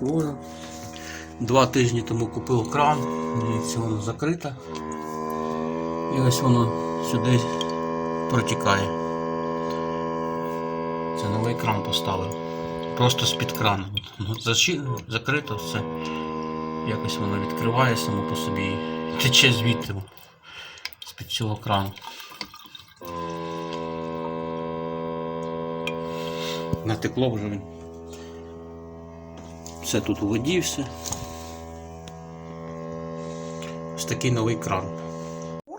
Воно. Два тижні тому купив кран, дивіться, воно закрите. І ось воно сюди протікає. Це новий кран поставив. Просто з-під крану. Ну. Закрито все. Якось воно відкриває само по собі тече звідти. З-під цього крану. Натекло вже він. Все тут у воді, все. Ось такий новий кран.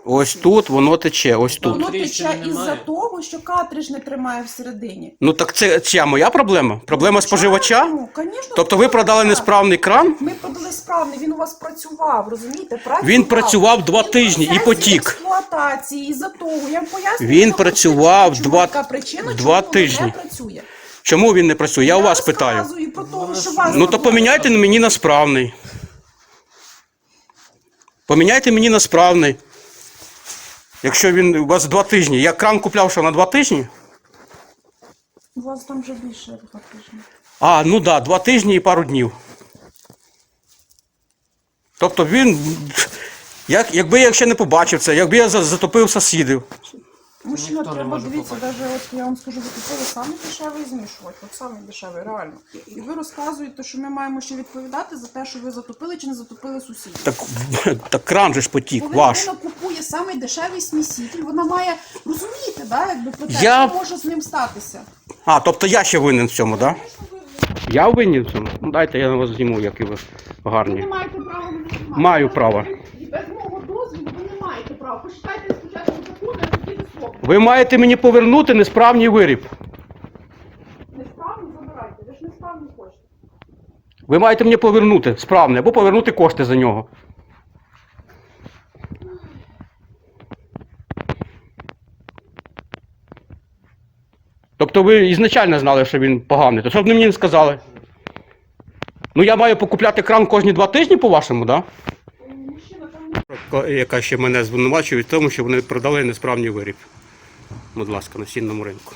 Ось тут воно тече, ось тут. Воно тече із-за того, що картридж не тримає всередині. Ну так це чия моя проблема? Проблема споживача? Ну, конечно, Тобто ви продали несправний кран? Ми продали справний, він у вас працював, розумієте? Працював. Він працював два Він тижні і процесі потік. експлуатації із-за того. Я вам пояснюю. Він працював причина, два- причина, два чому тижні. Не працює. Чому він не працює? Я у вас питаю. розказую про того, що вас Ну то поміняйте мені на справний. Поміняйте мені на справний. Якщо він у вас два тижні. Я кран купляв що на два тижні? У вас там вже більше два тижні. А, ну так, да, два тижні і пару днів. Тобто він. Як, якби я ще не побачив це, якби я за- затопив сусідів. Мужчина, Ніхто не треба може дивіться, побачити. навіть от я вам скажу, ви купили саме дешевий змішувач, от саме дешевий, реально. І ви розказуєте, що ми маємо ще відповідати за те, що ви затопили чи не затопили сусідів. Так, так кран же ж потік, Коли ваш. людина купує саме дешевий сміситель, вона має розуміти, да, якби про те, Я- що може з ним статися. А, тобто я ще винен в цьому, так? Да? Я винен в цьому? Ну дайте я на вас зніму, які ви Ви гарні. не маєте права мене знімати. Маю право. І без мого дозволу ви не. Почитайте спочатку закон, а тоді слово. Ви маєте мені повернути несправний виріб. Несправно забирайте, ви ж несправно хочете. Ви маєте мені повернути справне, або повернути кошти за нього. Тобто ви ізначально знали, що він поганий, то що б мені не сказали? Ну я маю покупляти кран кожні два тижні, по-вашому, так? Да? Яка ще мене звинувачує в тому, що вони продали несправний виріб. Будь ласка, на сінному ринку.